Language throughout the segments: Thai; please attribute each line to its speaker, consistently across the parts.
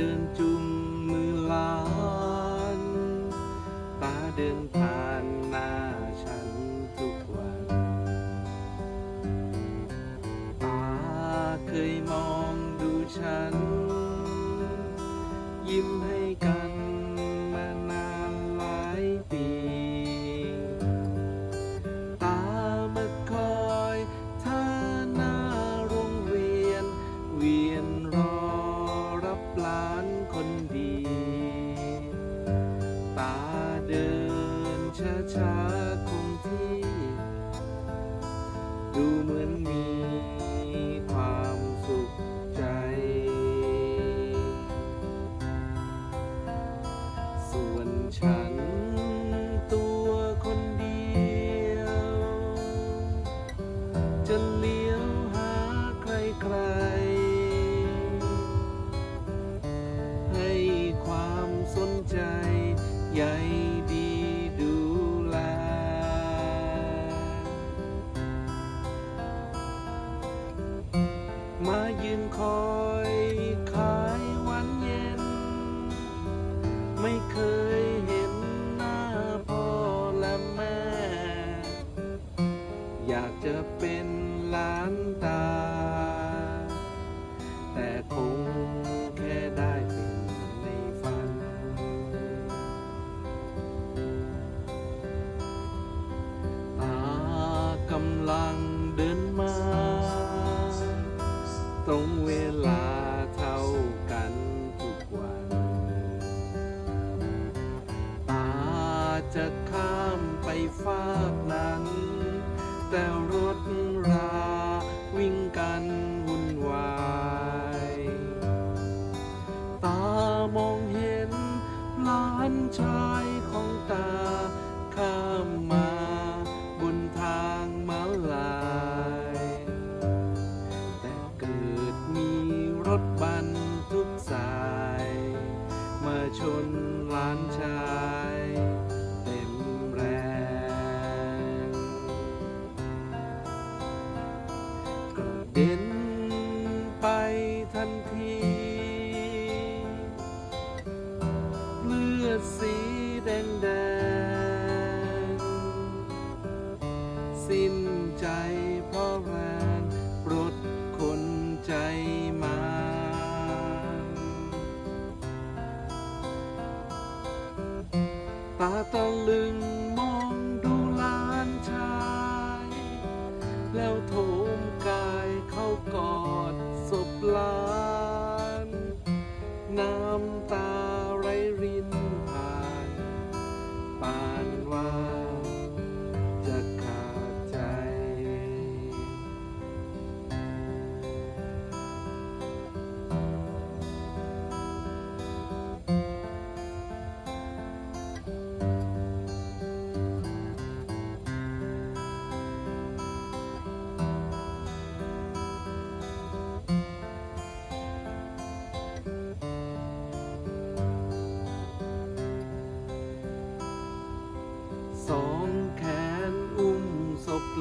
Speaker 1: ดินจุ ช้าคงที่ ดูเหมือนมีความสุขใจ ส่วนฉันตัวคนเดียว จะเลี้ยวหาใครๆให้ความสนใจใหญ่ มายืนคอยขายวันเย็น ไม่เคยเห็นหน้าพ่อและแม่ อยากจะเป็น จะข้ามไปฟากนั้น แต่รถราวิ่งกันวุ่นวายตามองเห็นหลานชายของตา ข้ามมาบนทางมาลาย แต่เกิดมีรถบรรทุกสาย มาชนหลานชาย สิ้นใจเพราะแรงรถคนใจมา ตาตะลึงมองดูลานชาย แล้วโทร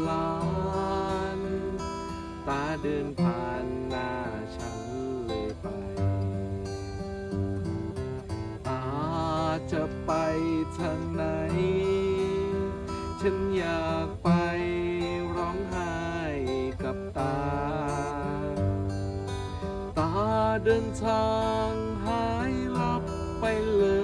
Speaker 1: ลาน ตาเดินผ่านหน้าฉันเลยไป ตาจะไปทางไหน ฉันอยากไปร้องไห้กับตา ตาเดินทางหายลับไปเลย